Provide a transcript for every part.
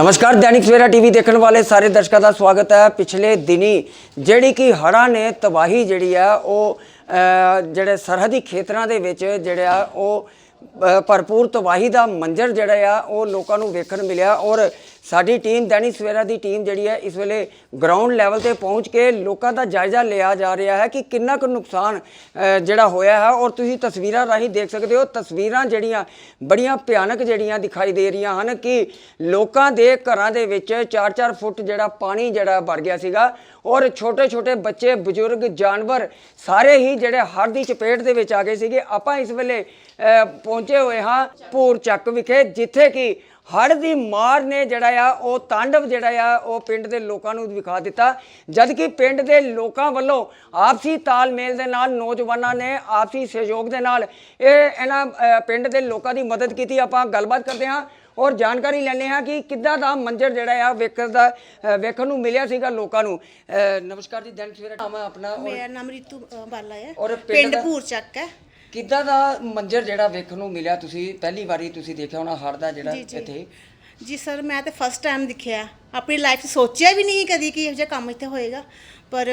ਨਮਸਕਾਰ, ਦੈਨਿਕ ਸਵੇਰਾ ਟੀਵੀ ਦੇਖਣ ਵਾਲੇ ਸਾਰੇ ਦਰਸ਼ਕਾਂ ਦਾ ਸਵਾਗਤ ਹੈ। ਪਿਛਲੇ ਦਿਨੀ ਜਿਹੜੀ ਕਿ ਹੜ੍ਹਾਂ ਨੇ ਤਬਾਹੀ ਜਿਹੜੀ ਆ, ਉਹ ਜਿਹੜੇ ਸਰਹੱਦੀ ਖੇਤਰਾਂ ਦੇ ਵਿੱਚ ਜਿਹੜਾ ਉਹ ਭਰਪੂਰ ਤਬਾਹੀ ਦਾ ਮੰਜ਼ਰ ਜਿਹੜਾ ਆ, ਉਹ ਲੋਕਾਂ ਨੂੰ ਵੇਖਣ ਮਿਲਿਆ ਔਰ ਸਾਡੀ ਟੀਮ ਦੈਨਿਕ ਸਵੇਰਾ ਦੀ ਟੀਮ ਜਿਹੜੀ ਹੈ ਇਸ ਵੇਲੇ ਗਰਾਊਂਡ ਲੈਵਲ ਤੇ ਪਹੁੰਚ ਕੇ ਲੋਕਾਂ ਦਾ ਜਾਇਜ਼ਾ ਲਿਆ ਜਾ ਰਿਹਾ ਹੈ ਕਿ ਕਿੰਨਾ ਕੁ ਨੁਕਸਾਨ ਜਿਹੜਾ ਹੋਇਆ ਹੈ ਔਰ ਤੁਸੀਂ ਤਸਵੀਰਾਂ ਰਾਹੀਂ ਦੇਖ ਸਕਦੇ ਹੋ, ਤਸਵੀਰਾਂ ਜਿਹੜੀਆਂ ਬੜੀਆਂ ਭਿਆਨਕ ਜਿਹੜੀਆਂ ਦਿਖਾਈ ਦੇ ਰਹੀਆਂ ਹਨ ਕਿ ਲੋਕਾਂ ਦੇ ਘਰਾਂ ਦੇ ਵਿੱਚ 4-4 ਫੁੱਟ ਜਿਹੜਾ ਪਾਣੀ ਜਿਹੜਾ ਵੜ ਗਿਆ ਸੀਗਾ ਔਰ ਛੋਟੇ-ਛੋਟੇ ਬੱਚੇ, ਬਜ਼ੁਰਗ, ਜਾਨਵਰ ਸਾਰੇ ਹੀ ਜਿਹੜੇ ਹੜ੍ਹ ਦੀ ਚਪੇਟ ਦੇ ਵਿੱਚ ਆ ਗਏ ਸੀਗੇ। ਆਪਾਂ ਇਸ ਵੇਲੇ ਪਹੁੰਚੇ ਹੋਏ ਹਾਂ ਪੂਰ ਚੱਕ ਵਿਖੇ, ਜਿੱਥੇ ਕਿ ਹੜ੍ਹ ਦੀ ਮਾਰ ਨੇ ਜਿਹੜਾ ਆ ਉਹ ਤਾਂਡਵ ਜਿਹੜਾ ਆ ਉਹ ਪਿੰਡ ਦੇ ਲੋਕਾਂ ਨੂੰ ਵਿਖਾ ਦਿੱਤਾ। ਜਦ ਕਿ ਪਿੰਡ ਦੇ ਲੋਕਾਂ ਵੱਲੋਂ ਆਪਸੀ ਤਾਲਮੇਲ ਦੇ ਨਾਲ ਨੌਜਵਾਨਾਂ ਨੇ ਆਪਸੀ ਸਹਿਯੋਗ ਦੇ ਨਾਲ ਇਹ ਇਹਨਾਂ ਪਿੰਡ ਦੇ ਲੋਕਾਂ ਦੀ ਮਦਦ ਕੀਤੀ। ਆਪਾਂ ਗੱਲਬਾਤ ਕਰਦੇ ਹਾਂ ਔਰ ਜਾਣਕਾਰੀ ਲੈਣੇ ਹਾਂ ਕਿ ਕਿੱਦਾਂ ਦਾ ਮੰਜ਼ਰ ਜਿਹੜਾ ਆ ਵੇਖਣ ਦਾ ਵੇਖਣ ਨੂੰ ਮਿਲਿਆ ਸੀਗਾ ਲੋਕਾਂ ਨੂੰ। ਨਮਸਕਾਰ ਜੀ ਦੈਨਿਕ ਸਵੇਰਾ ਨਾਮ ਆਪਣਾ ਮੇਰਾ ਨਾਮ ਰੀਤੂ ਬਾਲਾ ਹੈ ਔਰ ਪਿੰਡ ਪਿੰਡ ਦਾ- ਭੂਰ ਚੱਕ ਹੈ। ਕਿੱਦਾਂ ਦਾ ਮੰਜ਼ਰ ਜਿਹੜਾ ਵੇਖਣ ਨੂੰ ਮਿਲਿਆ ਤੁਸੀਂ? ਪਹਿਲੀ ਵਾਰੀ ਤੁਸੀਂ ਦੇਖਿਆ ਹੋਣਾ ਹੜ੍ਹ ਦਾ ਜਿਹੜਾ ਜੀ, ਜੀ। ਇੱਥੇ? ਜੀ ਸਰ ਮੈਂ ਤੇ ਫਸਟ ਟਾਈਮ ਦਿਖਿਆ। ਆਪਣੀ ਲਾਈਫ 'ਚ ਸੋਚਿਆ ਵੀ ਨਹੀਂ ਕਦੀ ਕਿ ਇਹੋ ਜਿਹਾ ਕੰਮ ਇੱਥੇ ਹੋਏਗਾ। ਪਰ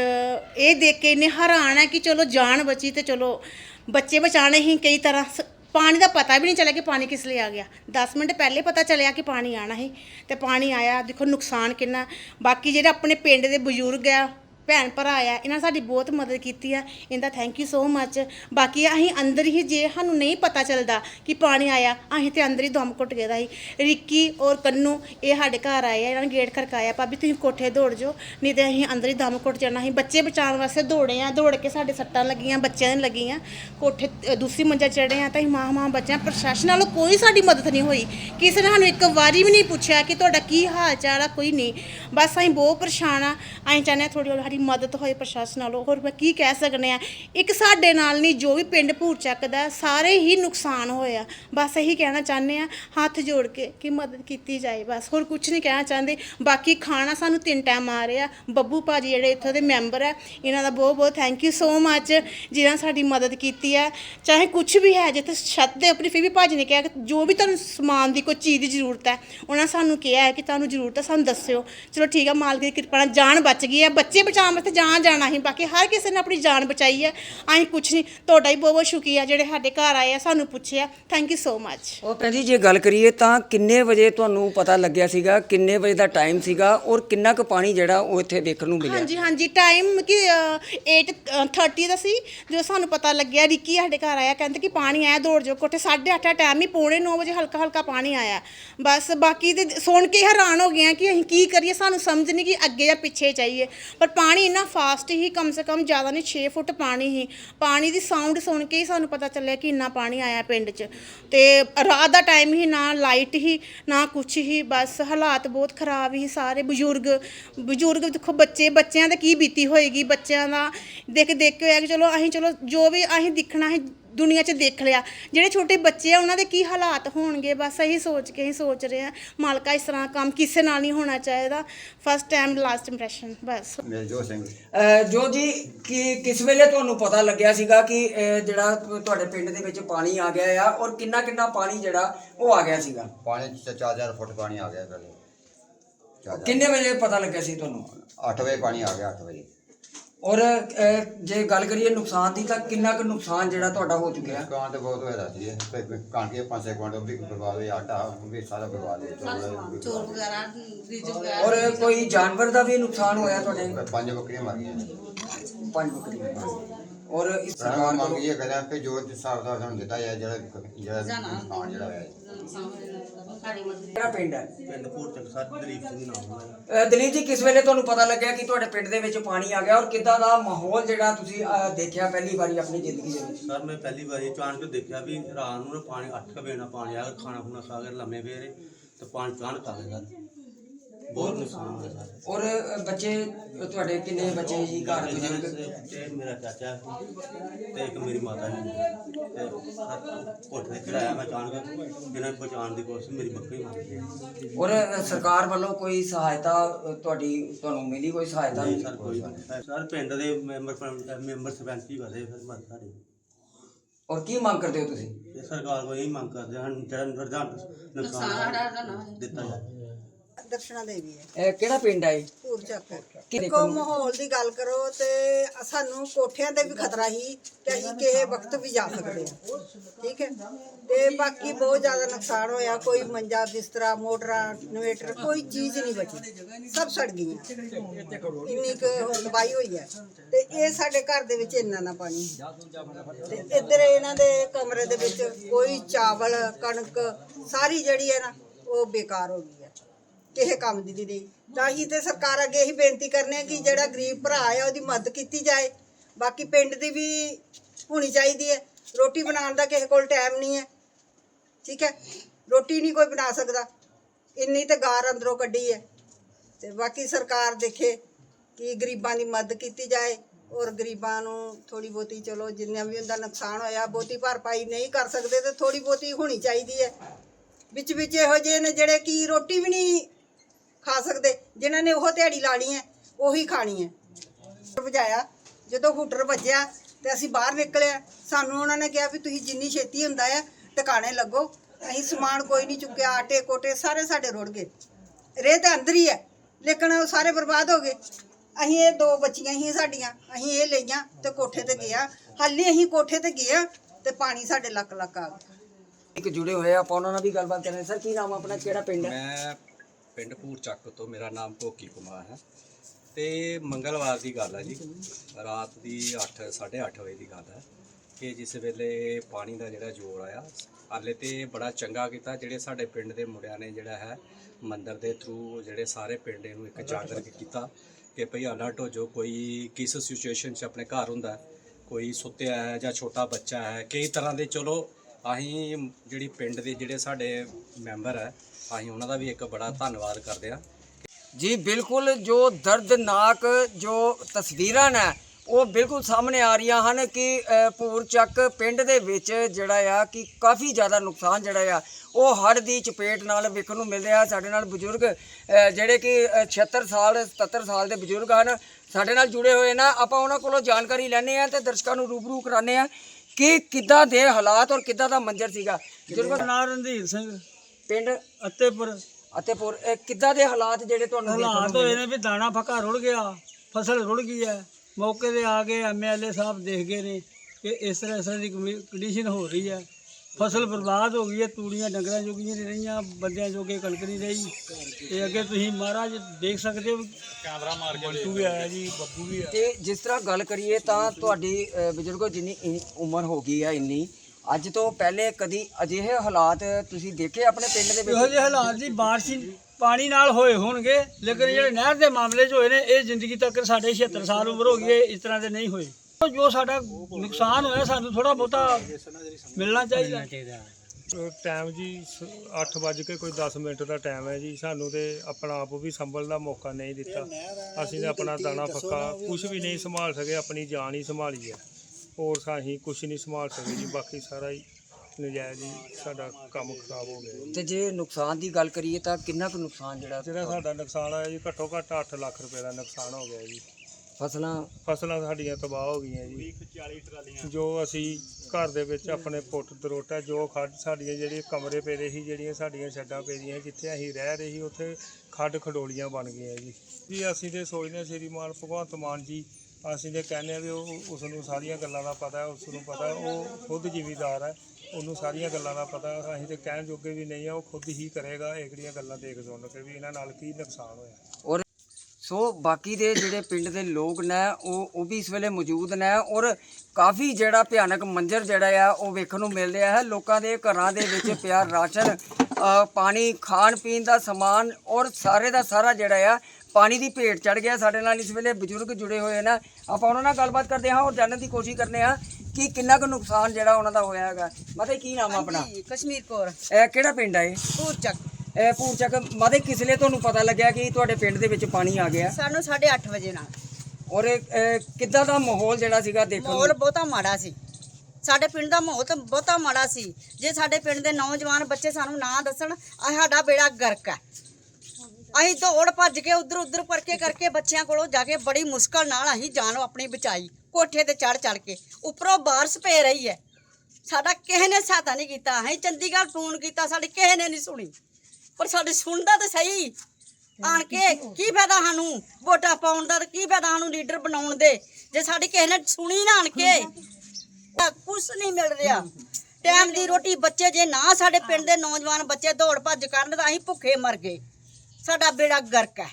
ਇਹ ਦੇਖ ਕੇ ਇੰਨੇ ਹੈਰਾਨ ਹੈ ਕਿ ਚਲੋ ਜਾਨ ਬਚੀ ਤੇ ਚਲੋ ਬੱਚੇ ਬਚਾਣੇ ਹੀ ਕਈ ਤਰ੍ਹਾਂ ਸ- ਪਾਣੀ ਦਾ ਪਤਾ ਵੀ ਨਹੀਂ ਚੱਲਿਆ ਕਿ ਪਾਣੀ ਕਿਸ ਲਈ ਆ ਗਿਆ। 10 ਮਿੰਟ ਪਹਿਲੇ ਪਤਾ ਚੱਲਿਆ ਕਿ ਪਾਣੀ ਆਣਾ ਸੀ ਤੇ ਪਾਣੀ ਆਇਆ। ਦੇਖੋ ਨੁਕਸਾਨ ਕਿੰਨਾ। ਬਾਕੀ ਜਿਹੜੇ ਆਪਣੇ ਪਿੰਡ ਦੇ ਬਜ਼ੁਰਗ ਆ ਭੈਣ ਭਰਾ ਆ ਇਹਨਾਂ ਨੇ ਸਾਡੀ ਬਹੁਤ ਮਦਦ ਕੀਤੀ ਆ ਇਹਦਾ ਥੈਂਕ ਯੂ ਸੋ ਮੱਚ ਬਾਕੀ ਅਸੀਂ ਅੰਦਰ ਹੀ ਜੇ ਸਾਨੂੰ ਨਹੀਂ ਪਤਾ ਚੱਲਦਾ ਕਿ ਪਾਣੀ ਆਇਆ ਅਸੀਂ ਤੇ ਅੰਦਰ ਹੀ ਦਮ ਘੁੱਟ ਗਿਆ ਦਾ ਸੀ। ਰਿੱਕੀ ਔਰ ਕੰਨੂ ਇਹ ਸਾਡੇ ਘਰ ਆਏ ਆ ਇਹਨਾਂ ਨੇ ਗੇਟ ਖੜਕਾਇਆ ਭਾਬੀ ਤੁਸੀਂ ਕੋਠੇ ਦੌੜ ਜਾਓ ਨਹੀਂ ਤੇ ਅਸੀਂ ਅੰਦਰ ਹੀ ਦਮ ਘੁੱਟ ਜਾਣਾ ਸੀ। ਬੱਚੇ ਬਚਾਉਣ ਵਾਸਤੇ ਦੌੜੇ ਆ ਦੌੜ ਕੇ ਸਾਡੇ ਸੱਟਾਂ ਲੱਗੀਆਂ ਬੱਚਿਆਂ ਦੇ ਲੱਗੀਆਂ। ਕੋਠੇ ਅ, ਦੂਸਰੀ ਮੰਜ਼ਾ ਚੜੇ ਆ ਤਾਂ ਅਸੀਂ ਮਾਂ ਮਾਂ ਬੱਚਿਆਂ ਪ੍ਰਸ਼ਾਸਨ ਵੱਲੋਂ ਕੋਈ ਸਾਡੀ ਮਦਦ ਨਹੀਂ ਹੋਈ। ਕਿਸੇ ਨੇ ਸਾਨੂੰ ਇੱਕ ਵਾਰੀ ਵੀ ਨਹੀਂ ਪੁੱਛਿਆ ਕਿ ਤੁਹਾਡਾ ਕੀ ਹਾਲ ਚਾਲ ਆ ਕੋਈ ਨਹੀਂ। ਬਸ ਅਸੀਂ ਬਹੁਤ ਪਰੇਸ਼ਾਨ ਆ ਅਸੀਂ ਚਾਹੁੰਦੇ ਹਾਂ ਥੋੜੀ ਸਾਡੀ ਮਦਦ ਹੋਏ ਪ੍ਰਸ਼ਾਸਨ ਨਾਲੋਂ। ਹੋਰ ਮੈਂ ਕੀ ਕਹਿ ਸਕਨੇ ਆ? ਇੱਕ ਸਾਡੇ ਨਾਲ ਨਹੀਂ, ਜੋ ਵੀ ਪਿੰਡ ਭੂਰ ਚੱਕਦਾ, ਸਾਰੇ ਹੀ ਨੁਕਸਾਨ ਹੋਇਆ ਬਸ ਇਹੀ ਕਹਿਣਾ ਚਾਹੁੰਦੇ ਆ, ਹੱਥ ਜੋੜ ਕੇ ਕਿ ਮਦਦ ਕੀਤੀ ਜਾਏ। ਬਸ ਹੋਰ ਕੁਝ ਨਹੀਂ ਕਹਿਣਾ ਚਾਹੁੰਦੇ। ਬਾਕੀ ਖਾਣਾ ਸਾਨੂੰ ਤਿੰਨ ਟਾਈਮ ਆ ਰਿਹਾ। ਬੱਬੂ ਭਾਜੀ ਜਿਹੜੇ ਇੱਥੋਂ ਦੇ ਮੈਂਬਰ ਆ, ਇਹਨਾਂ ਦਾ ਬਹੁਤ ਬਹੁਤ ਥੈਂਕ ਯੂ ਸੋ ਮੱਚ ਜਿਨ੍ਹਾਂ ਨੇ ਸਾਡੀ ਮਦਦ ਕੀਤੀ ਹੈ ਚਾਹੇ ਕੁਝ ਵੀ ਹੈ, ਜਿੱਥੇ ਛੱਤ ਦੇ ਉੱਪਰ, ਫਿਰ ਵੀ ਭਾਜੀ ਨੇ ਕਿਹਾ ਕਿ ਜੋ ਵੀ ਤੁਹਾਨੂੰ ਸਮਾਨ ਦੀ ਕੋਈ ਚੀਜ਼ ਦੀ ਜ਼ਰੂਰਤ ਹੈ, ਉਹਨਾਂ ਸਾਨੂੰ ਕਿਹਾ ਹੈ ਕਿ ਤੁਹਾਨੂੰ ਜ਼ਰੂਰਤ ਹੈ, ਸਾਨੂੰ ਦੱਸਿਓ। ਚਲੋ ਠੀਕ ਆ, ਮਾਲਕ ਦੀ ਕਿਰਪਾ ਨਾਲ ਜਾਨ ਬਚ ਗਈ ਹੈ ਬੱਚੇ ਬਚਾਉਣ ਵਾਸਤੇ ਜਾਨ ਜਾਣਾ ਸੀ ਬਾਕੀ ਹਰ ਕਿਸੇ ਨੇ ਆਪਣੀ ਜਾਨ ਬਚਾਈ ਹੈ ਅਸੀਂ ਕੁਝ ਨਹੀਂ ਤੁਹਾਡਾ ਹੀ ਬਹੁਤ ਬਹੁਤ ਸ਼ੁਕਰੀਆ ਜਿਹੜੇ ਸਾਡੇ ਘਰ ਆਏ ਆ ਸਾਨੂੰ ਪੁੱਛਿਆ। ਥੈਂਕ ਯੂ ਸੋ ਮੱਚ ਉਹ ਭੈਣ ਜੀ ਜੇ ਗੱਲ ਕਰੀਏ ਤਾਂ ਕਿੰਨੇ ਵਜੇ ਤੁਹਾਨੂੰ ਪਤਾ ਲੱਗਿਆ ਸੀਗਾ ਕਿੰਨੇ ਵਜੇ ਦਾ ਟਾਈਮ ਸੀਗਾ ਔਰ ਕਿੰਨਾ ਕੁ ਪਾਣੀ ਜਿਹੜਾ ਉਹ ਇੱਥੇ ਵੇਖਣ ਨੂੰ ਮਿਲਿਆ? ਹਾਂਜੀ ਹਾਂਜੀ ਟਾਈਮ ਕਿ 8:30 ਦਾ ਸੀ ਜਦੋਂ ਸਾਨੂੰ ਪਤਾ ਲੱਗਿਆ ਰਿੱਕੀ ਸਾਡੇ ਘਰ ਆਇਆ ਕਹਿੰਦੇ ਕਿ ਪਾਣੀ ਆਇਆ ਦੌੜ ਜਾਓ ਕੋਠੇ 8:30 ਟਾਈਮ ਹੀ ਪੌਣੇ 9 ਵਜੇ ਹਲਕਾ ਹਲਕਾ ਪਾਣੀ ਆਇਆ। ਬਸ ਬਾਕੀ ਤੇ ਸੁਣ ਕੇ ਹੈਰਾਨ ਹੋ ਗਏ ਆ ਕਿ ਅਸੀਂ ਕੀ ਕਰੀਏ ਸਾਨੂੰ ਸਮਝ ਨਹੀਂ ਕਿ ਅੱਗੇ ਜਾਂ ਪਿੱਛੇ ਚਾਹੀਏ ਪਰ ਪਾਣੀ ਇੰਨਾ ਫਾਸਟ ਹੀ ਕਮ ਸੇ ਕਮ ਜ਼ਿਆਦਾ ਨਹੀਂ 6 ਫੁੱਟ ਪਾਣੀ ਹੀ। ਪਾਣੀ ਦੀ ਸਾਊਂਡ ਸੁਣ ਕੇ ਹੀ ਸਾਨੂੰ ਪਤਾ ਚੱਲਿਆ ਕਿ ਇੰਨਾ ਪਾਣੀ ਆਇਆ ਪਿੰਡ 'ਚ। ਤੇ ਰਾਤ ਦਾ ਟਾਈਮ ਹੀ ਨਾ ਲਾਈਟ ਹੀ, ਨਾ ਕੁਛ ਹੀ, ਬਸ ਹਾਲਾਤ ਬਹੁਤ ਖਰਾਬ ਹੀ ਸਾਰੇ ਬਜ਼ੁਰਗ। ਬਜ਼ੁਰਗ ਦੇਖੋ ਬੱਚੇ, ਬੱਚਿਆਂ ਦਾ ਕੀ ਬੀਤੀ ਹੋਏਗੀ? ਬੱਚਿਆਂ ਦਾ ਦੇਖ ਦੇਖ ਕੇ ਹੋਇਆ ਕਿ ਚਲੋ ਅਸੀਂ, ਚਲੋ ਜੋ ਵੀ ਅਸੀਂ ਦਿਖਣਾ ਹੈ ਦੁਨੀਆ 'ਚ ਦੇਖ ਲਿਆ। ਜਿਹੜੇ ਛੋਟੇ ਬੱਚੇ ਆ ਉਹਨਾਂ ਦੇ ਕੀ ਹਾਲਾਤ ਹੋਣਗੇ? ਬਸ ਇਹੀ ਸੋਚ ਕੇ ਹੀ ਸੋਚ ਰਹੇ ਆ। ਮਾਲਕਾ ਇਸ ਤਰ੍ਹਾਂ ਕੰਮ ਕਿਸੇ ਨਾਲ ਨਹੀਂ ਹੋਣਾ ਚਾਹੀਦਾ। ਫਸਟ ਟਾਈਮ ਲਾਸਟ ਇੰਪ੍ਰੈਸ਼ਨ ਬਸ। ਮੇਜੋ ਸਿੰਘ। ਅ, ਜੋ ਜੀ ਕਿ ਕਿਸ ਵੇਲੇ ਤੁਹਾਨੂੰ ਪਤਾ ਲੱਗਿਆ ਸੀਗਾ ਕਿ ਜਿਹੜਾ ਤੁਹਾਡੇ ਪਿੰਡ ਦੇ ਵਿੱਚ ਪਾਣੀ ਆ ਗਿਆ ਆ ਔਰ ਕਿੰਨਾ ਕਿੰਨਾ ਪਾਣੀ ਜਿਹੜਾ ਉਹ ਆ ਗਿਆ ਸੀਗਾ? ਪਾਣੀ ਚ 4000 ਫੁੱਟ ਪਾਣੀ ਆ ਗਿਆ ਪਹਿਲੇ। 4000 ਕਿੰਨੇ ਵਜੇ ਪਤਾ ਲੱਗਿਆ ਸੀ ਤੁਹਾਨੂੰ? 8 ਵਜੇ ਪਾਣੀ ਆ ਗਿਆ 8 ਵਜੇ। ਔਰ ਜੇ ਗੱਲ ਕਰੀਏ ਨੁਕਸਾਨ ਦੀ ਤਾਂ ਕਿੰਨਾ ਕੁ ਨੁਕਸਾਨ ਜਿਹੜਾ ਤੁਹਾਡਾ ਹੋ ਚੁੱਕਿਆ? ਕਾਂ ਤੇ ਬਹੁਤ ਹੋਇਆ ਸੀ ਕਣਕ ਦੇ ਪੰਜ ਛੇ ਕੁਆਂਟਲ ਵੀ ਬਰਬਾਦ ਹੋਇਆ ਆਟਾ ਉਹ ਵੀ ਸਾਰਾ ਬਰਬਾਦ ਹੋ ਚੋਰ ਵਗੈਰਾ ਔਰ ਕੋਈ ਜਾਨਵਰ ਦਾ ਵੀ ਨੁਕਸਾਨ ਹੋਇਆ ਤੁਹਾਡੇ? ਪੰਜ ਬੱਕਰੀਆਂ ਮਰ ਗਈਆਂ। ਪੰਜ ਬੱਕਰੀਆਂ ਔਰ ਇਸ ਸਰਕਾਰ ਸਰਕਾਰ ਮੰਗ ਕੋਲੋਂ ਇਹ ਕਿ ਜੋ ਹਿਸਾਬ ਦਾ ਸਾਨੂੰ ਦਿੱਤਾ ਜਾਏ ਜਿਹੜਾ ਜਿਹੜਾ ਨੁਕਸਾਨ ਜਿਹੜਾ ਹੋਇਆ। ਹੈ। ਕਿਹੜਾ ਪਿੰਡ ਹੈ? ਪਿੰਡ ਭੋਰਚਕ ਸਰ ਦਲੀਪ ਸਿੰਘ ਨਾਮ ਹੈ ਅ, ਦਲੀਪ ਜੀ ਕਿਸ ਵੇਲੇ ਤੁਹਾਨੂੰ ਪਤਾ ਲੱਗਿਆ ਕਿ ਤੁਹਾਡੇ ਪਿੰਡ ਦੇ ਵਿੱਚ ਪਾਣੀ ਆ ਗਿਆ ਔਰ ਕਿੱਦਾਂ ਦਾ ਮਾਹੌਲ ਜਿਹੜਾ ਤੁਸੀਂ ਅ, ਦੇਖਿਆ ਪਹਿਲੀ ਵਾਰੀ ਆਪਣੀ ਜ਼ਿੰਦਗੀ ਦੇ ਵਿੱਚ? ਸਰ ਮੈਂ ਪਹਿਲੀ ਵਾਰੀ ਅਚਾਨਕ ਦੇਖਿਆ ਵੀ ਰਾਤ ਨੂੰ ਨਾ ਪਾਣੀ 8 ਵਜੇ ਨਾਲ ਪਾਣੀ ਆ ਗਿਆ ਖਾਣਾ ਖੁਣਾ ਖਾ ਕੇ ਲੰਮੇ ਪਏ ਰਹੇ ਤੇ ਪਾਣੀ ਅਚਾਨਕ ਆ ਗਿਆ। ਸਰ ਬਹੁਤ ਨੁਕਸਾਨ ਹੋਇਆ ਸਰ। ਔਰ ਬੱਚੇ ਤੁਹਾਡੇ ਕਿੰਨੇ ਬੱਚੇ ਜੀ ਘਰ ਬਜ਼ੁਰਗ ਤੇ ਮੇਰਾ ਚਾਚਾ ਤੇ ਇੱਕ ਮੇਰੀ ਮਾਤਾ ਜੀ ਤੇ ਕੋਠੇ ਚੜਾਇਆ ਮੈਂ ਅਚਾਨਕ। ਜਿਹਨਾਂ ਨੂੰ ਬਚਾਉਣ ਦੀ ਕੋਸ਼ਿਸ਼ ਮੇਰੀ ਬੱਕਰੀ ਮਾਰ ਗਈ। ਔਰ ਸਰਕਾਰ ਵੱਲੋਂ ਕੋਈ ਸਹਾਇਤਾ ਤੁਹਾਡੀ ਤੁਹਾਨੂੰ ਮਿਲੀ ਕੋਈ ਸਹਾਇਤਾ? ਨਹੀਂ ਸਰ ਕੋਈ। ਸਰ ਪਿੰਡ ਦੇ ਮੈਂਬਰ ਮੈਂਬਰ ਸਰਪੰਚ ਹੀ ਵਧੇ ਫਿਰ ਮਦਦ ਸਾਡੀ। ਔਰ ਕੀ ਮੰਗ ਕਰਦੇ ਹੋ ਤੁਸੀਂ? ਸਰਕਾਰ ਕੋਲ ਇਹੀ ਮੰਗ ਕਰਦੇ ਹਨ ਜਿਹੜਾ ਨਿਰਧਾਰਨ ਨੁਕਸਾਨ ਦਿੱਤਾ ਜਾਏ ਦਰਸ਼ਨਾ ਦੇਵੀ ਹੈ। ਇਹ ਕਿਹੜਾ ਪਿੰਡ ਹੈ ਇਹ? ਚੱਕ ਕੋ ਦੇਖੋ ਮਾਹੌਲ ਦੀ ਗੱਲ ਕਰੋ ਤੇ ਸਾਨੂੰ ਕੋਠਿਆਂ ਤੇ ਵੀ ਖਤਰਾ ਹੀ ਕਿ ਅਸੀਂ ਕਿਸੇ ਵਕਤ ਵੀ ਜਾ ਸਕਦੇ ਹਾਂ। ਠੀਕ ਹੈ? ਤੇ ਬਾਕੀ ਬਹੁਤ ਜ਼ਿਆਦਾ ਨੁਕਸਾਨ ਹੋਇਆ ਕੋਈ ਮੰਜਾ ਬਿਸਤਰਾ ਮੋਟਰਾਂ ਇਨਵੇਟਰ ਕੋਈ ਚੀਜ਼ ਨਹੀਂ ਬਚੀ। ਸਭ ਸੜ ਗਈਆਂ। ਇੰਨੀ ਕੁ ਤਬਾਹੀ ਹੋਈ ਹੈ। ਤੇ ਇਹ ਸਾਡੇ ਘਰ ਦੇ ਵਿੱਚ ਇੰਨਾ ਨਾ ਪਾਣੀ। ਤੇ ਇੱਧਰ ਇਹਨਾਂ ਦੇ ਕਮਰੇ ਦੇ ਵਿੱਚ ਕੋਈ ਚਾਵਲ ਕਣਕ ਸਾਰੀ ਜਿਹੜੀ ਹੈ ਨਾ ਉਹ ਬੇਕਾਰ ਹੋ ਗਈ ਹੈ। ਕਿਸੇ ਕੰਮ ਦੀ ਨਹੀਂ ਤਾਂ ਹੀ ਤੇ ਸਰਕਾਰ ਅੱਗੇ ਹੀ ਬੇਨਤੀ ਕਰਨੇ ਕਿ ਜਿਹੜਾ ਗਰੀਬ ਭਰਾ ਆ, ਉਹਦੀ ਮਦਦ ਕੀਤੀ ਜਾਏ। ਬਾਕੀ ਪਿੰਡ ਦੀ ਵੀ ਹੋਣੀ ਚਾਹੀਦੀ ਹੈ। ਰੋਟੀ ਬਣਾਉਣ ਦਾ ਕਿਸੇ ਕੋਲ ਟਾਈਮ ਨਹੀਂ ਹੈ। ਠੀਕ ਹੈ? ਰੋਟੀ ਨਹੀਂ ਕੋਈ ਬਣਾ ਸਕਦਾ। ਇੰਨੀ ਤੇ ਗਾਰ ਅੰਦਰੋਂ ਕੱਢੀ ਹੈ। ਤੇ ਬਾਕੀ ਸਰਕਾਰ ਦੇਖੇ ਕਿ ਗਰੀਬਾਂ ਦੀ ਮਦਦ ਕੀਤੀ ਜਾਏ ਔਰ ਗਰੀਬਾਂ ਨੂੰ ਥੋੜੀ ਬਹੁਤੀ ਚਲੋ ਜਿੰਨਾ ਵੀ ਉਹਦਾ ਨੁਕਸਾਨ ਹੋਇਆ, ਬਹੁਤੀ ਭਰਪਾਈ ਨਹੀਂ ਕਰ ਸਕਦੇ ਤੇ ਥੋੜੀ ਬਹੁਤੀ ਹੋਣੀ ਚਾਹੀਦੀ ਹੈ। ਵਿੱਚ ਵਿੱਚ ਇਹੋ ਜਿਹੇ ਨੇ ਜਿਹੜੇ ਕਿ ਰੋਟੀ ਵੀ ਨਹੀਂ ਖਾ ਸਕਦੇ ਜਿਨ੍ਹਾਂ ਨੇ ਉਹ ਦਿਹਾੜੀ ਲਾਣੀ ਹੈ ਉਹੀ ਖਾਣੀ ਹੈ। ਵਜਾਇਆ ਜਦੋਂ ਹੂਟਰ ਵੱਜਿਆ ਤੇ ਅਸੀਂ ਬਾਹਰ ਨਿਕਲਿਆ ਸਾਨੂੰ ਉਹਨਾਂ ਨੇ ਕਿਹਾ ਵੀ ਤੁਸੀਂ ਜਿੰਨੀ ਛੇਤੀ ਹੁੰਦਾ ਹੈ ਟਿਕਾਣੇ ਲੱਗੋ। ਅਸੀਂ ਸਮਾਨ ਕੋਈ ਨਹੀਂ ਚੁੱਕਿਆ ਆਟੇ ਕੋਟੇ ਸਾਰੇ ਸਾਡੇ ਰੁੜ ਗਏ। ਰੇਹ ਤਾਂ ਅੰਦਰ ਹੀ ਹੈ ਲੇਕਿਨ ਉਹ ਸਾਰੇ ਬਰਬਾਦ ਹੋ ਗਏ। ਅਸੀਂ ਇਹ ਦੋ ਬੱਚੀਆਂ ਹੀ ਸਾਡੀਆਂ ਅਸੀਂ ਇਹ ਲਈਆਂ ਤੇ ਕੋਠੇ ਤੇ ਗਿਆ। ਹਾਲੇ ਅਸੀਂ ਕੋਠੇ ਤੇ ਗਏ ਤੇ ਪਾਣੀ ਸਾਡੇ ਲੱਕ ਲੱਕ ਆ ਗਿਆ। ਇੱਕ ਜੁੜੇ ਹੋਏ ਆ ਆਪਾਂ ਉਹਨਾਂ ਨਾਲ ਵੀ ਗੱਲਬਾਤ ਕਰਾਂਗੇ। ਸਰ ਕੀ ਨਾਮ ਆਪਣਾ? ਕਿਹੜਾ ਪਿੰਡ ਹੈ? ਮੈਂ ਪਿੰਡ ਭੂਰ ਚੱਕ ਤੋਂ ਮੇਰਾ ਨਾਮ ਭੋਕੀ ਕੁਮਾਰ ਹੈ। ਤੇ ਮੰਗਲਵਾਰ ਦੀ ਗੱਲ ਹੈ ਜੀ। ਰਾਤ ਦੀ 8 8:30 ਵਜੇ ਦੀ ਗੱਲ ਹੈ ਕਿ ਜਿਸ ਵੇਲੇ ਪਾਣੀ ਦਾ ਜਿਹੜਾ ਜੋਰ ਆਇਆ, ਹਾਲੇ ਤੇ ਬੜਾ ਚੰਗਾ ਕੀਤਾ ਜਿਹੜੇ ਸਾਡੇ ਪਿੰਡ ਦੇ ਮੁੰਡਿਆਂ ਨੇ ਜਿਹੜਾ ਹੈ ਮੰਦਰ ਦੇ ਥਰੂ ਜਿਹੜੇ ਸਾਰੇ ਪਿੰਡ ਨੂੰ ਇੱਕ ਜਾਗਰਕ ਕੀਤਾ ਕਿ ਭਈ ਅਲਰਟ ਹੋ ਜੋ ਕੋਈ ਕਿਸ ਸਿਚੁਏਸ਼ਨ 'ਚ ਆਪਣੇ ਘਰ ਹੁੰਦਾ, ਕੋਈ ਸੁੱਤਿਆ ਹੈ ਜਾਂ ਛੋਟਾ ਬੱਚਾ ਹੈ, ਕਈ ਤਰ੍ਹਾਂ ਦੇ ਚਲੋ ਅਸੀਂ ਜਿਹੜੀ ਪਿੰਡ ਦੇ ਜਿਹੜੇ ਸਾਡੇ ਮੈਂਬਰ ਹੈ ਅਸੀਂ ਉਹਨਾਂ ਦਾ ਵੀ ਇੱਕ ਬੜਾ ਧੰਨਵਾਦ ਕਰਦੇ ਹਾਂ। ਜੀ ਬਿਲਕੁਲ ਜੋ ਦਰਦਨਾਕ ਜੋ ਤਸਵੀਰਾਂ ਨੇ ਉਹ ਬਿਲਕੁਲ ਸਾਹਮਣੇ ਆ ਰਹੀਆਂ ਹਨ ਕਿ ਅ, ਭੂਰ ਚੱਕ ਪਿੰਡ ਦੇ ਵਿੱਚ ਜਿਹੜਾ ਆ ਕਿ ਕਾਫੀ ਜ਼ਿਆਦਾ ਨੁਕਸਾਨ ਜਿਹੜਾ ਆ ਉਹ ਹੜ੍ਹ ਦੀ ਚਪੇਟ ਨਾਲ ਵੇਖਣ ਨੂੰ ਮਿਲ ਰਿਹਾ। ਸਾਡੇ ਨਾਲ ਬਜ਼ੁਰਗ ਜਿਹੜੇ ਕਿ ਅ, 76 ਸਾਲ 77 ਸਾਲ ਦੇ ਬਜ਼ੁਰਗ ਹਨ ਸਾਡੇ ਨਾਲ ਜੁੜੇ ਹੋਏ ਨਾ। ਆਪਾਂ ਉਹਨਾਂ ਕੋਲੋਂ ਜਾਣਕਾਰੀ ਲੈਣੇ ਆ ਤੇ ਦਰਸ਼ਕਾਂ ਨੂੰ ਰੂਬਰੂ ਕਰਾਣੇ ਆ ਕਿ ਕਿੱਦਾਂ ਦੇ ਹਾਲਾਤ ਔਰ ਕਿੱਦਾਂ ਦਾ ਮੰਜ਼ਰ ਸੀਗਾ। ਬਜ਼ੁਰਗ ਨਾਂ ਰਣਧੀਰ ਸਿੰਘ? ਪਿੰਡ ਅੱਤੇਪੁਰ। ਅਤੇਪੁਰ ਇਹ ਕਿੱਦਾਂ ਦੇ ਹਾਲਾਤ ਜਿਹੜੇ ਤੁਹਾਨੂੰ ਹਾਲਾਤ ਹੋਏ ਨੇ ਵੀ ਦਾਣਾ ਫੱਕਾ ਰੁੜ ਗਿਆ ਫਸਲ ਰੁੜ ਗਈ ਹੈ। ਮੌਕੇ ਤੇ ਆ ਕੇ ਐਮਐਲਏ ਸਾਹਿਬ ਦੇਖ ਗਏ ਨੇ ਕਿ ਇਸ ਤਰ੍ਹਾਂ ਇਸ ਤਰ੍ਹਾਂ ਦੀ ਕੰਡੀਸ਼ਨ ਹੋ ਰਹੀ ਹੈ। ਫਸਲ ਬਰਬਾਦ ਹੋ ਗਈ ਹੈ ਤੂੜੀਆਂ ਡੰਗਰਾਂ ਜੋਗੀਆਂ ਨਹੀਂ ਰਹੀਆਂ ਬੰਦਿਆਂ ਜੋਗੇ ਕਣਕ ਨਹੀਂ ਰਹੀ। ਤੇ ਅੱਗੇ ਤੁਸੀਂ ਮਹਾਰਾਜ ਦੇਖ ਸਕਦੇ ਹੋ। ਬੱਬੂ ਵੀ ਆਇਆ ਜੀ ਬੱਬੂ ਵੀ ਆਇਆ। ਤੇ ਜਿਸ ਤਰ੍ਹਾਂ ਗੱਲ ਕਰੀਏ ਤਾਂ ਤੁਹਾਡੀ ਬਜ਼ੁਰਗੋ ਜਿੰਨੀ ਉਮਰ ਹੋ ਗਈ ਆ ਇੰਨੀ ਅੱਜ ਤੋਂ ਪਹਿਲੇ ਕਦੀ ਅਜਿਹੇ ਹਾਲਾਤ ਤੁਸੀਂ ਦੇਖੇ ਆਪਣੇ ਪਿੰਡ ਦੇ ਇਹੋ ਵਿੱਚ ਜਿਹੇ ਹਾਲਾਤ ਜੀ ਬਾਰਿਸ਼ ਪਾਣੀ ਨਾਲ ਹੋਏ ਹੋਣਗੇ ਲੇਕਿਨ ਜਿਹੜੇ ਨਹਿਰ ਦੇ ਮਾਮਲੇ 'ਚ ਹੋਏ ਨੇ ਇਹ ਜ਼ਿੰਦਗੀ ਤੱਕ ਸਾਡੇ 76 ਸਾਲ ਉਮਰ ਹੋ ਗਈ ਹੈ ਇਸ ਤਰ੍ਹਾਂ ਦੇ ਨਹੀਂ ਹੋਏ। ਜੋ ਸਾਡਾ ਨੁਕਸਾਨ ਹੋਇਆ ਸਾਨੂੰ ਥੋੜਾ ਬਹੁਤਾ ਮਿਲਣਾ ਚਾਹੀਦਾ। ਟਾਈਮ ਜੀ 8 ਵਜੇ ਕੇ ਕੋਈ 10 ਮਿੰਟ ਦਾ ਟਾਈਮ ਹੈ ਜੀ ਸਾਨੂੰ ਤੇ ਆਪਣਾ ਆਪ ਵੀ ਸੰਭਲ ਦਾ ਮੌਕਾ ਨਹੀਂ ਦਿੱਤਾ। ਅਸੀਂ ਤੇ ਆਪਣਾ ਦਾਣਾ ਫੱਕਾ ਕੁਝ ਵੀ ਨਹੀਂ ਸੰਭਾਲ ਸਕੇ ਆਪਣੀ ਜਾਨ ਹੀ ਸੰਭਾਲੀ ਹੈ। ਹੋਰ ਅਸੀਂ ਕੁਝ ਨਹੀਂ ਸੰਭਾਲ ਸਕੇ ਜੀ ਬਾਕੀ ਸਾਰਾ ਹੀ ਨਜਾਇਜ਼ ਹੀ ਸਾਡਾ ਕੰਮ ਖਰਾਬ ਹੋ ਗਿਆ ਜੀ। ਤੇ ਜੇ ਨੁਕਸਾਨ ਦੀ ਗੱਲ ਕਰੀਏ ਤਾਂ ਕਿੰਨਾ ਕੁ ਨੁਕਸਾਨ ਜਿਹੜਾ ਜਿਹੜਾ ਸਾਡਾ ਨੁਕਸਾਨ ਆਇਆ ਜੀ ਘੱਟੋ ਘੱਟ 8 ਲੱਖ ਰੁਪਏ ਦਾ ਨੁਕਸਾਨ ਹੋ ਗਿਆ ਜੀ। ਫਸਲਾਂ? ਫਸਲਾਂ ਸਾਡੀਆਂ ਤਬਾਹ ਹੋ ਗਈਆਂ ਜੀ। ਜੋ ਅਸੀਂ ਘਰ ਦੇ ਵਿੱਚ ਆਪਣੇ ਪੁੱਟ ਦਰੋਟਾ ਜੋ ਖੱਡ ਸਾਡੀਆਂ ਜਿਹੜੀਆਂ ਕਮਰੇ ਪਏ ਦੇ ਸੀ ਜਿਹੜੀਆਂ ਸਾਡੀਆਂ ਛੱਡਾਂ ਪਏ ਦੀਆਂ ਜਿੱਥੇ ਅਸੀਂ ਰਹਿ ਰਹੇ ਉੱਥੇ ਖੱਡ ਖਡੋਲੀਆਂ ਬਣ ਗਈਆਂ ਜੀ। ਜੀ ਅਸੀਂ ਤੇ ਸੋਚਦੇ ਹਾਂ ਸ਼੍ਰੀਮਾਨ ਭਗਵੰਤ ਮਾਨ ਜੀ ਅਸੀਂ ਤੇ ਕਹਿੰਦੇ ਆ ਵੀ ਉਹ ਉਸ ਨੂੰ ਸਾਰੀਆਂ ਗੱਲਾਂ ਦਾ ਪਤਾ ਹੈ ਉਸ ਨੂੰ ਪਤਾ ਹੈ, ਉਹ ਖੁਦ ਜ਼ਿਮੀਦਾਰ ਹੈ ਉਹਨੂੰ ਸਾਰੀਆਂ ਗੱਲਾਂ ਦਾ ਪਤਾ ਹੈ। ਅਸੀਂ ਤੇ ਕਹਿਣ ਜੋਗੇ ਵੀ ਨਹੀਂ ਆ ਉਹ ਖੁਦ ਹੀ ਕਰੇਗਾ ਇਹ ਜਿਹੜੀਆਂ ਗੱਲਾਂ ਦੇਖ ਸੁਣ ਕੇ ਵੀ ਇਹਨਾਂ ਨਾਲ ਕੀ ਨੁਕਸਾਨ ਹੋਇਆ ਔਰ ਸੋ ਬਾਕੀ ਦੇ ਜਿਹੜੇ ਪਿੰਡ ਦੇ ਲੋਕ ਨੇ ਉਹ ਉਹ ਵੀ ਇਸ ਵੇਲੇ ਮੌਜੂਦ ਨੇ ਔਰ ਕਾਫੀ ਜਿਹੜਾ ਭਿਆਨਕ ਮੰਜ਼ਰ ਜਿਹੜਾ ਆ ਉਹ ਵੇਖਣ ਨੂੰ ਮਿਲ ਰਿਹਾ ਹੈ ਲੋਕਾਂ ਦੇ ਘਰਾਂ ਦੇ ਵਿੱਚ ਪਿਆ ਰਾਸ਼ਨ ਅ, ਪਾਣੀ ਖਾਣ ਪੀਣ ਦਾ ਸਮਾਨ ਔਰ ਸਾਰੇ ਦਾ ਸਾਰਾ ਜਿਹੜਾ ਆ ਪਾਣੀ ਦੀ ਭੇਟ ਚੜ ਗਿਆ ਸਾਡੇ ਨਾਲ ਇਸ ਵੇਲੇ ਬਜ਼ੁਰਗ ਜੁੜੇ ਹੋਏ ਨੇ। ਆਪਾਂ ਉਹਨਾਂ ਨਾਲ ਗੱਲਬਾਤ ਕਰਦੇ ਹਾਂ ਔਰ ਜਾਣਨ ਦੀ ਕੋਸ਼ਿਸ਼ ਕਰਦੇ ਹਾਂ ਕਿ ਕਿੰਨਾ ਕੁ ਨੁਕਸਾਨ ਜਿਹੜਾ ਉਹਨਾਂ ਦਾ ਹੋਇਆ ਹੈਗਾ। ਮਤਲਬ ਕੀ ਨਾਮ ਆ ਆਪਣਾ? ਕਸ਼ਮੀਰ ਕੋਰ। ਇਹ ਕਿਹੜਾ ਪਿੰਡ ਹੈ ਇਹ? ਪੂਰ ਚੱਕ ਇਹ ਪੂਰਚਕ ਮਤਲਬ ਕਿਸ ਲਈ ਤੁਹਾਨੂੰ ਪਤਾ ਲੱਗਿਆ ਕਿ ਤੁਹਾਡੇ ਪਿੰਡ ਦੇ ਵਿੱਚ ਪਾਣੀ ਆ ਗਿਆ? ਸਾਨੂੰ 8:30 ਵਜੇ ਨਾਲ। ਔਰ ਇਹ, ਕਿੱਦਾਂ ਦਾ ਮਾਹੌਲ ਜਿਹੜਾ ਸੀਗਾ ਦੇਖਣ ਮਾਹੌਲ ਨੂੰ ਬਹੁਤਾ ਮਾੜਾ ਸੀ। ਸਾਡੇ ਪਿੰਡ ਦਾ ਮਾਹੌਲ ਤਾਂ ਬਹੁਤਾ ਮਾੜਾ ਸੀ। ਜੇ ਸਾਡੇ ਪਿੰਡ ਦੇ ਨੌਜਵਾਨ ਬੱਚੇ ਸਾਨੂੰ ਨਾ ਦੱਸਣ ਆ ਸਾਡਾ ਬੇੜਾ ਗਰਕ ਹੈ। ਅਸੀਂ ਦੌੜ ਭੱਜ ਕੇ ਉਧਰ ਉਧਰ ਕਰਕੇ ਕਰਕੇ ਬੱਚਿਆਂ ਕੋਲੋਂ ਜਾ ਕੇ ਬੜੀ ਮੁਸ਼ਕਲ ਨਾਲ ਅਸੀਂ ਜਾਨ ਆਪਣੀ ਬਚਾਈ, ਕੋਠੇ ਤੇ ਚੜ ਚੜ ਕੇ। ਉੱਪਰੋਂ ਬਾਰਿਸ਼ ਪੈ ਰਹੀ ਹੈ। ਸਾਡਾ ਕਿਸੇ ਨੇ ਸਹਾਇਤਾ ਨਹੀਂ ਕੀਤਾ। ਅਸੀਂ ਚੰਡੀਗੜ੍ਹ ਫੋਨ ਕੀਤਾ, ਸਾਡੀ ਕਿਸੇ ਨੇ ਨਹੀਂ ਸੁਣੀ। ਪਰ ਸਾਡੀ ਸੁਣਦਾ ਤਾਂ ਸਹੀ। ਆਣ ਕੇ ਕੀ ਫਾਇਦਾ ਸਾਨੂੰ ਵੋਟਾਂ ਪਾਉਣ ਦਾ ਤੇ ਕੀ ਫਾਇਦਾ ਸਾਨੂੰ ਲੀਡਰ ਬਣਾਉਣ ਦੇ? ਜੇ ਸਾਡੀ ਕਿਸੇ ਨੇ ਸੁਣੀ ਨਾ ਆਣ ਕੇ ਕੁਝ ਨਹੀਂ ਮਿਲ ਰਿਹਾ। ਟਾਈਮ ਦੀ ਰੋਟੀ ਬੱਚੇ ਜੇ ਨਾ ਸਾਡੇ ਪਿੰਡ ਦੇ ਨੌਜਵਾਨ ਬੱਚੇ ਦੌੜ ਭੱਜ ਕਰਨ, ਤਾਂ ਅਸੀਂ ਭੁੱਖੇ ਮਰ ਗਏ। ਸਾਡਾ ਬੇੜਾ ਗਰਕ ਹੈ।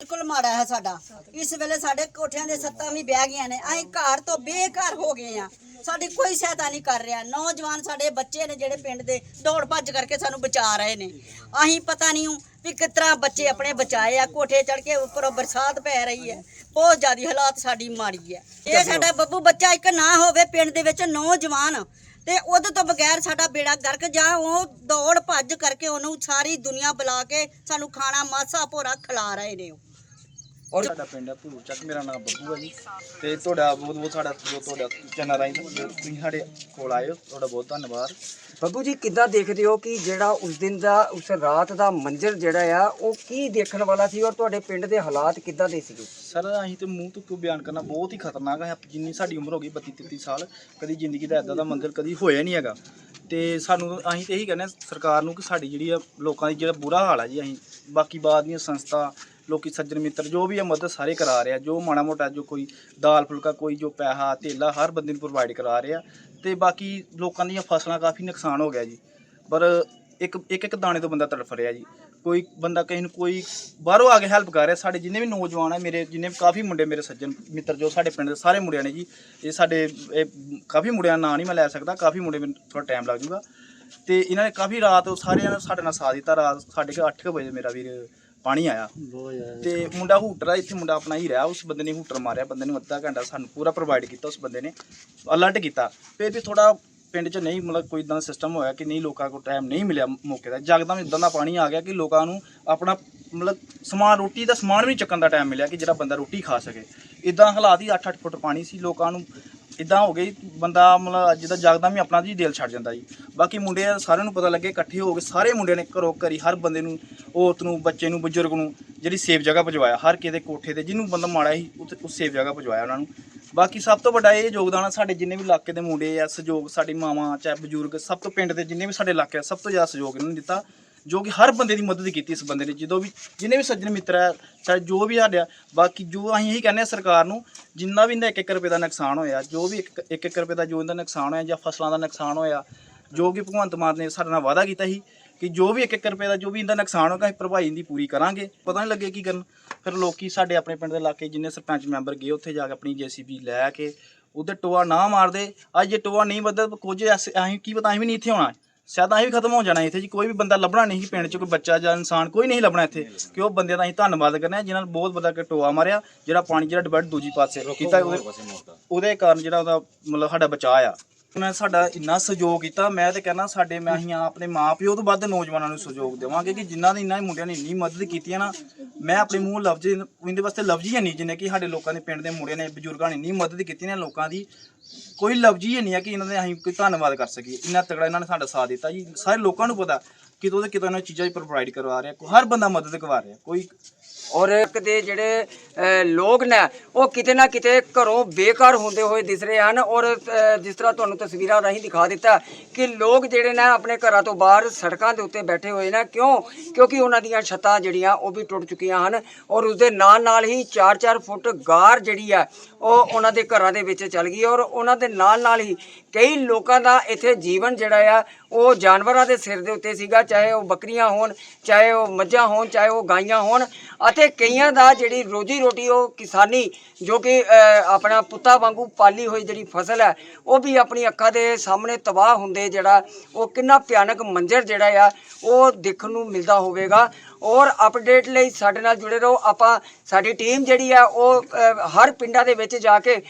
ਬਿਲਕੁਲ ਮਾੜਾ ਹੈ ਸਾਡਾ। ਇਸ ਵੇਲੇ ਸਾਡੇ ਕੋਠਿਆਂ ਦੇ ਸੱਤਾਂ ਵੀ ਬਹਿ ਗਈਆਂ ਨੇ। ਅਸੀਂ ਘਰ ਤੋਂ ਬੇਘਰ ਹੋ ਗਏ ਆ ਸਾਡੀ ਕੋਈ ਸਹਾਇਤਾ ਨਹੀਂ ਕਰ ਰਿਹਾ। ਨੌਜਵਾਨ ਸਾਡੇ ਬੱਚੇ ਨੇ ਜਿਹੜੇ ਪਿੰਡ ਦੇ ਦੌੜ ਭੱਜ ਕਰਕੇ ਸਾਨੂੰ ਬਚਾ ਰਹੇ ਨੇ। ਅਸੀਂ ਪਤਾ ਨਹੀਂ ਵੀ ਕਿਸ ਤਰ੍ਹਾਂ ਬੱਚੇ ਆਪਣੇ ਬਚਾਏ ਆ। ਕੋਠੇ ਚੜ ਕੇ ਉੱਪਰੋਂ ਬਰਸਾਤ ਪੈ ਰਹੀ ਹੈ। ਬਹੁਤ ਜ਼ਿਆਦੀ ਹਾਲਾਤ ਸਾਡੀ ਮਾੜੀ ਹੈ। ਇਹ ਸਾਡਾ ਬੱਬੂ ਬੱਚਾ ਇੱਕ ਨਾ ਹੋਵੇ ਪਿੰਡ ਦੇ ਵਿੱਚ ਨੌਜਵਾਨ ਤੇ ਉਹਦੇ ਤੋਂ ਬਗੈਰ ਸਾਡਾ ਬੇੜਾ ਗਰਕ ਜਾਂ, ਉਹ ਦੌੜ ਭੱਜ ਕਰਕੇ ਉਹਨੂੰ ਸਾਰੀ ਦੁਨੀਆ ਬੁਲਾ ਕੇ ਸਾਨੂੰ ਖਾਣਾ, ਮਾਸਾ ਭੋਰਾ ਖਿਲਾ ਰਹੇ ਨੇ ਉਹ। ਔਰ ਸਾਡਾ ਪਿੰਡ ਹੈ ਭੂਰ ਚੱਕ, ਮੇਰਾ ਨਾਮ ਬੱਬੂ ਹੈ ਜੀ। ਤੇ ਤੁਹਾਡਾ ਬਹੁਤ ਬਹੁਤ ਸਾਡਾ ਜੋ ਤੁਹਾਡਾ ਚੈਨਲ ਰਾਹੀਂ ਤੁਸੀਂ ਸਾਡੇ ਕੋਲ ਆਏ ਹੋ, ਤੁਹਾਡਾ ਬਹੁਤ ਧੰਨਵਾਦ। ਬੱਬੂ ਜੀ, ਕਿੱਦਾਂ ਦੇਖਦੇ ਹੋ ਕਿ ਜਿਹੜਾ ਉਸ ਦਿਨ ਦਾ, ਉਸ ਰਾਤ ਦਾ ਮੰਜ਼ਰ ਜਿਹੜਾ ਆ, ਉਹ ਕੀ ਦੇਖਣ ਵਾਲਾ ਸੀ ਔਰ ਤੁਹਾਡੇ ਪਿੰਡ ਦੇ ਹਾਲਾਤ ਕਿੱਦਾਂ ਦੇ ਸੀਗੇ? ਸਰ, ਅਸੀਂ ਤੇ ਮੂੰਹ ਤੋਂ ਕਿਉਂ ਬਿਆਨ ਕਰਨਾ? ਬਹੁਤ ਹੀ ਖਤਰਨਾਕ ਹੈ। ਜਿੰਨੀ ਸਾਡੀ ਉਮਰ ਹੋ ਗਈ 32 33 ਸਾਲ, ਕਦੀ ਜ਼ਿੰਦਗੀ ਦਾ ਇਦਾਂ ਦਾ ਮੰਜ਼ਰ ਕਦੀ ਹੋਇਆ ਨਹੀਂ ਹੈਗਾ। ਤੇ ਸਾਨੂੰ, ਅਸੀਂ ਤੇ ਇਹੀ ਕਹਿੰਦੇ ਹਾਂ, ਸਰਕਾਰ ਨੂੰ ਕਿ ਸਾਡੀ ਜਿਹੜੀ ਆ, ਲੋਕਾਂ ਦੀ ਜਿਹੜਾ ਬੁਰਾ ਹਾਲ ਹੈ ਜੀ, ਅਸੀਂ ਬਾਕੀ ਬਾਅਦ ਦੀਆਂ ਸੰਸਥਾ, ਲੋਕੀ ਸੱਜਣ ਮਿੱਤਰ, ਜੋ ਵੀ ਆ, ਮਦਦ ਸਾਰੇ ਕਰਾ ਰਹੇ ਆ। ਜੋ ਮਾੜਾ ਮੋਟਾ ਜੋ ਕੋਈ ਦਾਲ ਫੁਲਕਾ, ਕੋਈ ਜੋ ਪੈਸਾ, ਧੇਲਾ ਹਰ ਬੰਦੇ ਨੂੰ ਪ੍ਰੋਵਾਈਡ ਕਰਾ ਰਿਹਾ ਤੇ ਬਾਕੀ ਲੋਕਾਂ ਦੀਆਂ ਫਸਲਾਂ ਕਾਫੀ ਨੁਕਸਾਨ ਹੋ ਗਿਆ ਜੀ। ਪਰ ਇੱਕ ਇੱਕ ਇੱਕ ਦਾਣੇ ਤੋਂ ਬੰਦਾ ਤੜਫ ਰਿਹਾ ਜੀ। ਕੋਈ ਬੰਦਾ ਕਿਸੇ ਨੂੰ ਕੋਈ ਬਾਹਰੋਂ ਆ ਕੇ ਹੈਲਪ ਕਰ ਰਿਹਾ, ਸਾਡੇ ਜਿੰਨੇ ਵੀ ਨੌਜਵਾਨ ਆ, ਮੇਰੇ ਜਿੰਨੇ ਵੀ ਕਾਫੀ ਮੁੰਡੇ ਮੇਰੇ ਸੱਜਣ ਮਿੱਤਰ ਜੋ ਸਾਡੇ ਪਿੰਡ ਦੇ ਸਾਰੇ ਮੁੰਡਿਆਂ ਨੇ ਜੀ, ਇਹ ਸਾਡੇ, ਇਹ ਕਾਫੀ ਮੁੰਡਿਆਂ ਦਾ ਨਾਂ ਨਹੀਂ ਮੈਂ ਲੈ ਸਕਦਾ, ਕਾਫੀ ਮੁੰਡੇ ਮੈਨੂੰ ਥੋੜਾ ਟਾਈਮ ਲੱਗ ਜੂਗਾ ਤੇ ਇਹਨਾਂ ਨੇ ਕਾਫੀ ਰਾਤ ਸਾਰਿਆਂ ਨੇ ਸਾਡੇ ਨਾਲ ਸਾਥ ਦਿੱਤਾ, ਰਾਤ ਸਾਡੇ ਕੋਲ 8 ਵਜੇ ਮੇਰਾ ਵੀਰ ਪਾਣੀ ਆਇਆ। ਤੇ ਮੁੰਡਾ ਹੂਟਰ ਆ ਇੱਥੇ ਮੁੰਡਾ ਆਪਣਾ ਹੀ ਰਿਹਾ ਉਸ ਬੰਦੇ ਨੇ ਹੂਟਰ ਮਾਰਿਆ ਬੰਦੇ ਨੂੰ ਅੱਧਾ ਘੰਟਾ ਸਾਨੂੰ ਪੂਰਾ ਪ੍ਰੋਵਾਈਡ ਕੀਤਾ ਉਸ ਬੰਦੇ ਨੇ ਅਲਰਟ ਕੀਤਾ। ਫਿਰ ਵੀ ਥੋੜਾ ਪਿੰਡ 'ਚ ਨਹੀਂ ਮਤਲਬ ਕੋਈ ਇਦਾਂ ਦਾ ਸਿਸਟਮ ਹੋਇਆ ਕਿ ਨਹੀਂ ਲੋਕਾਂ ਕੋਲ ਟਾਈਮ ਨਹੀਂ ਮਿਲਿਆ ਮੌਕੇ ਦਾ। ਜਗਦਮ ਇਦਾਂ ਦਾ ਪਾਣੀ ਆ ਗਿਆ ਕਿ ਲੋਕਾਂ ਨੂੰ ਆਪਣਾ ਮਤਲਬ ਸਮਾਨ ਰੋਟੀ ਦਾ ਸਮਾਨ ਵੀ ਚੱਕਣ ਦਾ ਟਾਈਮ ਮਿਲਿਆ ਕਿ ਜਿਹੜਾ ਬੰਦਾ ਰੋਟੀ ਖਾ ਸਕੇ। ਇਦਾਂ ਹਾਲਾਤ ਹੀ 8-8 ਫੁੱਟ ਪਾਣੀ ਸੀ ਲੋਕਾਂ ਨੂੰ ਇਦਾਂ ਹੋ ਗਈ ਬੰਦਾ ਮਤਲਬ ਅੱਜ ਦਾ ਜਗਦਾ ਵੀ ਆਪਣਾ ਜੀ ਦਿਲ ਛੱਡ ਜਾਂਦਾ ਜੀ। ਬਾਕੀ ਮੁੰਡੇ ਸਾਰਿਆਂ ਨੂੰ ਪਤਾ ਲੱਗੇ, ਇਕੱਠੇ ਹੋ ਕੇ ਸਾਰੇ ਮੁੰਡਿਆਂ ਨੇ ਘਰੋਂ ਘਰੀ ਹਰ ਬੰਦੇ ਨੂੰ, ਔਰਤ ਨੂੰ, ਬੱਚੇ ਨੂੰ, ਬਜ਼ੁਰਗ ਨੂੰ ਜਿਹੜੀ ਸੇਫ ਜਗ੍ਹਾ ਪਹੁੰਚਾਇਆ ਹਰ ਕਿਸੇ ਕੋਠੇ ਤੇ, ਜਿਹਨੂੰ ਬੰਦਾ ਮਾੜਾ ਸੀ ਉੱਥੇ ਉਸ ਸੇਫ ਜਗ੍ਹਾ ਪਹੁੰਚਵਾਇਆ ਉਹਨਾਂ ਨੂੰ। ਬਾਕੀ ਸਭ ਤੋਂ ਵੱਡਾ ਇਹ ਯੋਗਦਾਨ ਆ, ਸਾਡੇ ਜਿੰਨੇ ਵੀ ਇਲਾਕੇ ਦੇ ਮੁੰਡੇ ਆ, ਸਹਿਯੋਗ ਸਾਡੀ ਮਾਵਾਂ ਚਾਹੇ ਬਜ਼ੁਰਗ, ਸਭ ਤੋਂ ਪਿੰਡ ਦੇ ਜਿੰਨੇ ਵੀ ਸਾਡੇ ਇਲਾਕੇ ਆ, ਸਭ ਤੋਂ ਜ਼ਿਆਦਾ ਸਹਿਯੋਗ ਇਹਨਾਂ ਨੇ ਦਿੱਤਾ, ਜੋ ਕਿ ਹਰ ਬੰਦੇ ਦੀ ਮਦਦ ਕੀਤੀ ਇਸ ਬੰਦੇ ਨੇ, ਜਦੋਂ ਵੀ ਜਿੰਨੇ ਵੀ ਸੱਜਣ ਮਿੱਤਰ ਹੈ ਚਾਹੇ ਜੋ ਵੀ ਸਾਡਿਆ ਬਾਕੀ ਜੋ ਅਸੀਂ ਇਹੀ ਕਹਿੰਦੇ ਆ ਸਰਕਾਰ ਨੂੰ, ਜਿੰਨਾ ਵੀ ਇਹਦਾ 1-1 ਰੁਪਏ ਦਾ ਨੁਕਸਾਨ ਹੋਇਆ, ਜੋ ਵੀ 1-1 ਰੁਪਏ ਦਾ ਜੋ ਇਹਦਾ ਨੁਕਸਾਨ ਹੋਇਆ ਜਾਂ ਫਸਲਾਂ ਦਾ ਨੁਕਸਾਨ ਹੋਇਆ ਜੋ ਕਿ ਭਗਵੰਤ ਮਾਨ ਨੇ ਸਾਡੇ ਨਾਲ ਵਾਅਦਾ ਕੀਤਾ ਸੀ ਕਿ ਜੋ ਵੀ 1-1 ਰੁਪਏ ਦਾ ਜੋ ਵੀ ਇਹਦਾ ਨੁਕਸਾਨ ਹੋਗਾ ਅਸੀਂ ਭਰਪਾਈ ਦੀ ਪੂਰੀ ਕਰਾਂਗੇ। ਪਤਾ ਨਹੀਂ ਲੱਗੇ ਕੀ ਕਰਨ। ਫਿਰ ਲੋਕੀ ਸਾਡੇ ਆਪਣੇ ਪਿੰਡ ਦੇ ਇਲਾਕੇ ਜਿੰਨੇ ਸਰਪੰਚ ਮੈਂਬਰ ਗਏ ਉੱਥੇ ਜਾ ਕੇ ਆਪਣੀ ਜੀਸੀਬੀ ਲੈ ਕੇ ਉਹਦੇ ਟੋਆ ਨਾ ਮਾਰਦੇ। ਅੱਜ ਜੇ ਟੋਆ ਨਹੀਂ ਵੱਧਦਾ ਕੁਝ ਅਸੀਂ ਕੀ ਪਤਾ ਅਸੀਂ ਵੀ ਨਹੀਂ ਇੱਥੇ ਆਉਣਾ। ਸ਼ਾਇਦ ਅਸੀਂ ਵੀ ਖਤਮ ਹੋ ਜਾਣਾ ਇੱਥੇ ਜੀ। ਕੋਈ ਵੀ ਬੰਦਾ ਲੱਭਣਾ ਨਹੀਂ ਪਿੰਡ 'ਚ ਕੋਈ ਬੱਚਾ ਜਾਂ ਇਨਸਾਨ ਕੋਈ ਨਹੀਂ ਲੱਭਣਾ ਇੱਥੇ। ਕਿ ਉਹ ਬੰਦਿਆਂ ਦਾ ਅਸੀਂ ਧੰਨਵਾਦ ਕਰਨਾ ਜਿਨ੍ਹਾਂ ਨੇ ਬਹੁਤ ਵੱਡਾ ਕਿ ਟੋਆ ਮਾਰਿਆ ਜਿਹੜਾ ਪਾਣੀ ਜਿਹੜਾ ਡਿਵਰਟ ਦੂਜੀ ਪਾਸੇ ਕੀਤਾ ਉਹਦੇ ਕਾਰਨ ਜਿਹੜਾ ਉਹਦਾ ਮਤਲਬ ਸਾਡਾ ਬਚਾਅ ਆ। ਉਹਨਾਂ ਨੇ ਸਾਡਾ ਇੰਨਾ ਸਹਿਯੋਗ ਕੀਤਾ, ਮੈਂ ਤੇ ਕਹਿੰਦਾ ਸਾਡੇ, ਮੈਂ ਅਸੀਂ ਆਪਣੇ ਮਾਪਿਓ ਤੋਂ ਵੱਧ ਨੌਜਵਾਨਾਂ ਨੂੰ ਸਹਿਯੋਗ ਦੇਵਾਂਗੇ ਕਿ ਜਿਨ੍ਹਾਂ ਨੇ ਇਹਨਾਂ ਮੁੰਡਿਆਂ ਨੇ ਇੰਨੀ ਮਦਦ ਕੀਤੀ ਹੈ ਨਾ, ਮੈਂ ਆਪਣੇ ਮੂੰਹ ਲਫ਼ਜ਼ ਇਹਦੇ ਵਾਸਤੇ ਲਫ਼ਜ਼ ਹੀ ਨਹੀਂ ਜਿੰਨੇ ਕਿ ਸਾਡੇ ਲੋਕਾਂ ਦੇ ਪਿੰਡ ਦੇ ਮੁੰਡਿਆਂ ਨੇ, ਬਜ਼ੁਰਗਾਂ ਨੇ ਇੰਨੀ ਮਦਦ ਕੀਤੀ ਨੇ ਲੋਕਾਂ ਦੀ, ਕੋਈ ਲਫ਼ਜ਼ ਹੀ ਨਹੀਂ ਹੈ ਕਿ ਇਹਨਾਂ ਦੇ ਅਸੀਂ ਕੋਈ ਧੰਨਵਾਦ ਕਰ ਸਕੀਏ। ਇੰਨਾ ਤਗੜਾ ਇਹਨਾਂ ਨੇ ਸਾਡਾ ਸਾਥ ਦਿੱਤਾ ਜੀ, ਸਾਰੇ ਲੋਕਾਂ ਨੂੰ ਪਤਾ। ਕਿਤੋਂ ਤੇ ਕਿਤੋਂ ਇਹਨਾਂ ਚੀਜ਼ਾਂ ਪ੍ਰੋਵਾਈਡ ਕਰਵਾ ਰਿਹਾ ਹਰ ਬੰਦਾ ਮਦਦ ਕਰਵਾ ਰਿਹਾ ਕੋਈ ਔਰ ਇੱਕ ਦੇ ਜਿਹੜੇ ਅ, ਲੋਕ ਨੇ ਉਹ ਕਿਤੇ ਨਾ ਕਿਤੇ ਘਰੋਂ ਬੇਕਾਰ ਹੁੰਦੇ ਹੋਏ ਦਿਸ ਰਹੇ ਹਨ ਔਰ ਅ, ਜਿਸ ਤਰ੍ਹਾਂ ਤੁਹਾਨੂੰ ਤਸਵੀਰਾਂ ਰਾਹੀਂ ਦਿਖਾ ਦਿੱਤਾ ਕਿ ਲੋਕ ਜਿਹੜੇ ਨੇ ਆਪਣੇ ਘਰਾਂ ਤੋਂ ਬਾਹਰ ਸੜਕਾਂ ਦੇ ਉੱਤੇ ਬੈਠੇ ਹੋਏ ਨੇ ਕਿਉਂ? ਕਿਉਂਕਿ ਉਹਨਾਂ ਦੀਆਂ ਛੱਤਾਂ ਜਿਹੜੀਆਂ ਉਹ ਵੀ ਟੁੱਟ ਚੁੱਕੀਆਂ ਹਨ ਔਰ ਉਸਦੇ ਨਾਲ ਨਾਲ ਹੀ 4-4 ਫੁੱਟ ਗਾਰ ਜਿਹੜੀ ਆ ਉਹ ਉਹਨਾਂ ਦੇ ਘਰਾਂ ਦੇ ਵਿੱਚ ਚੱਲ ਗਈ ਔਰ ਉਹਨਾਂ ਦੇ ਨਾਲ ਨਾਲ ਹੀ ਕਈ ਲੋਕਾਂ ਦਾ ਇੱਥੇ ਜੀਵਨ ਜਿਹੜਾ ਆ ਉਹ ਜਾਨਵਰਾਂ ਦੇ ਸਿਰ ਦੇ ਉੱਤੇ ਸੀਗਾ, ਚਾਹੇ ਉਹ ਬੱਕਰੀਆਂ ਹੋਣ, ਚਾਹੇ ਉਹ ਮੱਝਾਂ ਹੋਣ, ਚਾਹੇ ਉਹ ਗਾਈਆਂ ਹੋਣ, ਅਤੇ ਕਈਆਂ ਦਾ ਜਿਹੜੀ ਰੋਜੀ ਰੋਟੀ ਉਹ ਕਿਸਾਨੀ, ਜੋ ਕਿ ਆਪਣਾ ਪੁੱਤਾਂ ਵਾਂਗੂ ਪਾਲੀ ਹੋਈ ਜਿਹੜੀ ਫਸਲ ਹੈ, ਉਹ ਵੀ ਆਪਣੀ ਅੱਖਾਂ ਦੇ ਸਾਹਮਣੇ ਤਬਾਹ ਹੁੰਦੇ ਜਿਹੜਾ, ਉਹ ਕਿੰਨਾ ਭਿਆਨਕ ਮੰਜ਼ਰ ਜਿਹੜਾ ਆ, ਉਹ ਦੇਖਣ ਨੂੰ ਮਿਲਦਾ ਹੋਵੇਗਾ। ਔਰ ਅਪਡੇਟ ਲਈ ਸਾਡੇ ਨਾਲ ਜੁੜੇ ਰਹੋ। ਆਪਾਂ, ਸਾਡੀ ਟੀਮ ਜਿਹੜੀ ਆ, ਉਹ ਹਰ ਪਿੰਡਾਂ ਦੇ ਵਿੱਚ ਜਾ ਕੇ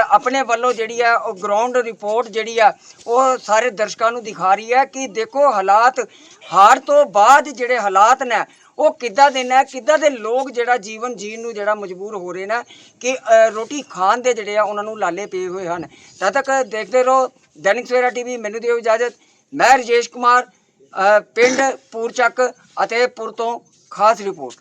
ਆਪਣੇ ਵੱਲੋਂ ਜਿਹੜੀ ਆ, ਉਹ ਗਰਾਊਂਡ ਰਿਪੋਰਟ ਜਿਹੜੀ ਆ, ਉਹ ਸਾਰੇ ਦਰਸ਼ਕਾਂ ਨੂੰ ਦਿਖਾ ਰਹੀ ਹੈ ਕਿ ਦੇਖੋ ਹਾਲਾਤ, ਹਾਰ ਤੋਂ ਬਾਅਦ ਜਿਹੜੇ ਹਾਲਾਤ ਨੇ, ਉਹ ਕਿੱਦਾਂ ਦੇ ਨੇ, ਕਿੱਦਾਂ ਦੇ ਲੋਕ ਜਿਹੜਾ ਜੀਵਨ ਜੀਣ ਨੂੰ ਜਿਹੜਾ ਮਜਬੂਰ ਹੋ ਰਹੇ ਨੇ ਕਿ ਰੋਟੀ ਖਾਣ ਦੇ ਜਿਹੜੇ ਆ, ਉਹਨਾਂ ਨੂੰ ਲਾਲੇ ਪਏ ਹੋਏ ਹਨ। ਤਦ ਤੱਕ ਦੇਖਦੇ ਰਹੋ, ਦੈਨਿਕ ਸਵੇਰਾ ਟੀਵੀ, ਮੈਨੂੰ ਦਿਓ ਇਜਾਜ਼ਤ। ਮੈਂ ਰਜੇਸ਼ ਕੁਮਾਰ ਪਿੰਡ ਪੂਰਚੱਕ ਅਤੇ ਪੁਰ ਤੋਂ ਖਾਸ ਰਿਪੋਰਟ।